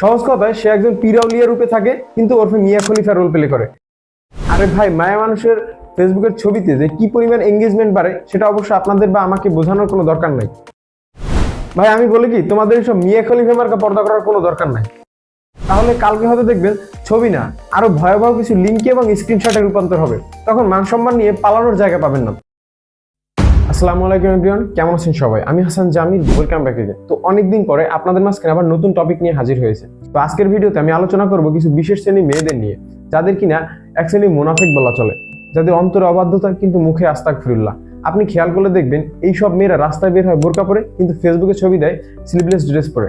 সহজ কথায় সে একজন পিরাউলিয়া রূপে থাকে, কিন্তু ওরফে মিয়া খলিফা রোল প্লে করে। আরে ভাই, মায়া মানুষের ফেসবুকের ছবিতে যে কি পরিমাণ এঙ্গেজমেন্ট বাড়ে, সেটা অবশ্য আপনাদের বা আমাকে বোঝানোর কোনো দরকার নাই। ভাই, আমি বলি কি, তোমাদের সব মিয়া খলিফা মার্কা পর্দা করার কোনো দরকার নাই। তাহলে কালকে হয়তো দেখবেন, ছবি না, আরও ভয়াবহ কিছু লিঙ্কে এবং স্ক্রিনশটে রূপান্তর হবে। তখন মান সম্মান নিয়ে পালানোর জায়গা পাবেন না। আসসালামু আলাইকুম এভরিওয়ান, কেমন আছেন সবাই? আমি Hasan Jamil welcome back again তো অনেকদিন পরে আপনাদের মাঝখানে আবার নতুন টপিক নিয়ে হাজির হয়েছে। তো আজকের ভিডিওতে আমি আলোচনা করব কিছু বিশেষ শ্রেণি মেয়েদের নিয়ে, যাদের কিনা এক শ্রেণি মুনাফিক বলা চলে, যাদের অন্তরে অবাধ্যতা কিন্তু মুখে আস্তাক ফিরুল্লাহ আপনি খেয়াল করলে দেখবেন, এই সব মেয়েরা রাস্তায় বের হয় বোরকা পরে, কিন্তু ফেসবুকে ছবি দেয় স্লিভলেস ড্রেস পরে।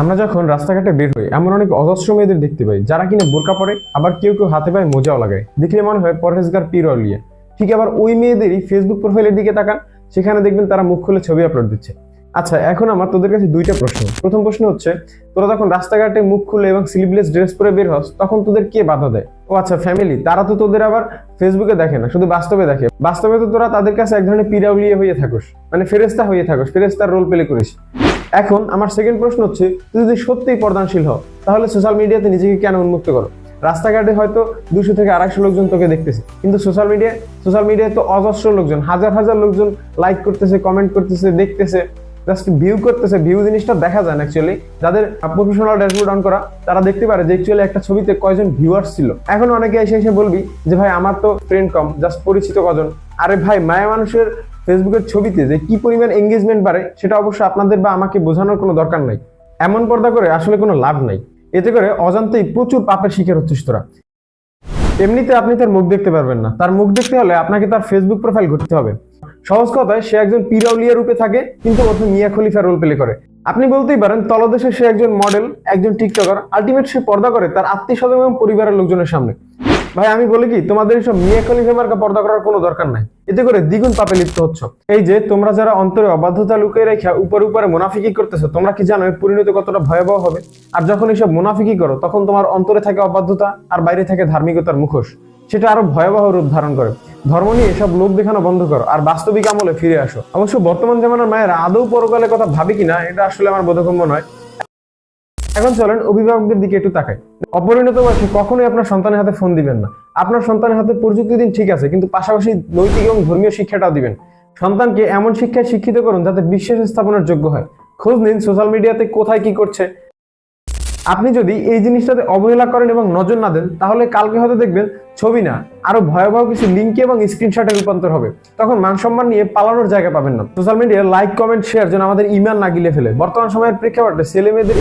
আমরা যখন রাস্তাঘাটে বের হই, এমন অনেক অজস্র মেয়েদের দেখতে পাই, যারা কিনা বোরকা পরে, আবার কেউ কেউ হাতে পায়ে মোজাও লাগায়। দেখলে মনে হয় পরহেজগার পীর অলিয়া। ঠিক আবার ওই মেয়েদেরই ফেসবুক প্রোফাইলের দিকে তাকান, সেখানে দেখবেন তারা মুখ খুলে ছবি আপলোড দিচ্ছে। আচ্ছা এখন আমার তোদের কাছে দুইটা প্রশ্ন। প্রথম প্রশ্ন হচ্ছে, তোরা যখন রাস্তাঘাটে মুখ খুলে এবং স্লিভলেস ড্রেস পরে বের হস, তখন তোদের কে বাধা দেয়? ও আচ্ছা ফ্যামিলি তারা তো তোদের আবার ফেসবুকে দেখে না, শুধু বাস্তবে দেখে। বাস্তবে তো তোরা তাদের কাছে এক ধরনের পিরাউলিয়ে হয়ে থাকোস মানে ফেরেস্তা হয়ে থাকোস ফেরেস্তার রোল প্লে করিস। এখন আমার সেকেন্ড প্রশ্ন হচ্ছে, তুই যদি সত্যিই পর্দানশীল হও তাহলে সোশ্যাল মিডিয়াতে নিজেকে কেন উন্মুক্ত করো? রাস্তাঘাটে হয়তো দুশো থেকে আড়াইশো লোকজন তোকে দেখতেছে। কিন্তু সোশ্যাল মিডিয়ায় সোশ্যাল মিডিয়ায় তো অজস্র লোকজন, হাজার হাজার লোকজন লাইক করতেছে কমেন্ট করতেছে, দেখতেছে জাস্ট ভিউ করতেছে ভিউ জিনিসটা দেখা যায় না অ্যাকচুয়ালি যাদের প্রফেশনাল ড্যাশবোর্ড অন করা, তারা দেখতে পারে যে অ্যাকচুয়ালি একটা ছবিতে কয়জন ভিউয়ার্স ছিল। এখন অনেকে এসে এসে বলবি যে, ভাই, আমার তো ফ্রেন্ড কম জাস্ট পরিচিত কজন। আরে ভাই, মায়া মানুষের ফেসবুকের ছবিতে যে কি পরিমাণ এঙ্গেজমেন্ট বাড়ে, সেটা অবশ্য আপনাদের বা আমাকে বোঝানোর কোনো দরকার নাই। এমন পর্দা করে আসলে কোনো লাভ নাই। এতে করে অজান্তেই প্রচুর পাপের শিকার হচ্ছিস তোরা এমনিতে আপনি তার মুখ দেখতে পারবেন না। তার মুখ দেখতে হলে আপনাকে তার ফেসবুক প্রোফাইল ঘুরতে হবে। সহজ কথায় সে একজন পিরাউলিয়া রূপে থাকে, কিন্তু অত মিয়া খলিফা রোল প্লে করে। আপনি বলতেই পারেন, তলদেশে সে একজন মডেল একজন টিকটকার আলটিমেট সে পর্দা করে তার আত্মীয় স্বজন এবং পরিবারের লোকজনের সামনে। ভাই, আমি বলি কি, তোমাদের সব মিয়া খলিফা পর্দা করার কোনো দরকার নাই। এতে করে দ্বিগুণ পাপে লিপ্ত হচ্ছ। এই যে, তোমরা যারা অন্তরে অবাধ্যতা লুকিয়ে রেখে উপরে উপরে মুনাফিকি করতেছো, তোমরা কি জানো পরিণতি কতটা ভয়াবহ হবে? আর যখন এইসব মুনাফিকি করো, তখন তোমার অন্তরে থাকে অবাধ্যতা আর বাইরে থাকে ধার্মিকতার মুখোশ। সেটা আরও ভয়াবহ রূপ ধারণ করে। ধর্ম নিয়ে এসব লোক দেখানো বন্ধ করো আর বাস্তবিক আমলে ফিরে আসো। অবশ্য বর্তমান জামানার মায়েরা আদৌ পরকালের কথা ভাবি কিনা, এটা আসলে আমার বোধগম্য নয়। এখন চলেন অভিভাবকদের দিকে একটু তাকাই। অপরিণত বয়সে কখনোই আপনার সন্তানের হাতে ফোন দিবেন না। আপনার সন্তানের হাতে প্রযুক্তি দিন ঠিক আছে, কিন্তু পাশাপাশি নৈতিক এবং ধর্মীয় শিক্ষাটাও দিবেন। সন্তানকে এমন শিক্ষায় শিক্ষিত করুন যাতে বিশ্বাস স্থাপনের যোগ্য হয়। খোঁজ নিন সোশ্যাল মিডিয়াতে কোথায় কি করছে। আপনি যদি এই জিনিসটাতে অবহেলা করেন এবং নজর না দেন, তাহলে কালকে হয়তো দেখবেন ছবি না, আরও ভয়াবহ কিছু লিঙ্কে এবং স্ক্রিনশটে রূপান্তর হবে। তখন মান সম্মান নিয়ে পালানোর জায়গা পাবেন না। সোশ্যাল মিডিয়ায় লাইক কমেন্ট শেয়ার যেন আমাদের ইমান না গিলে ফেলে। বর্তমান সময়ের প্রেক্ষাপটে ছেলে মেয়েদের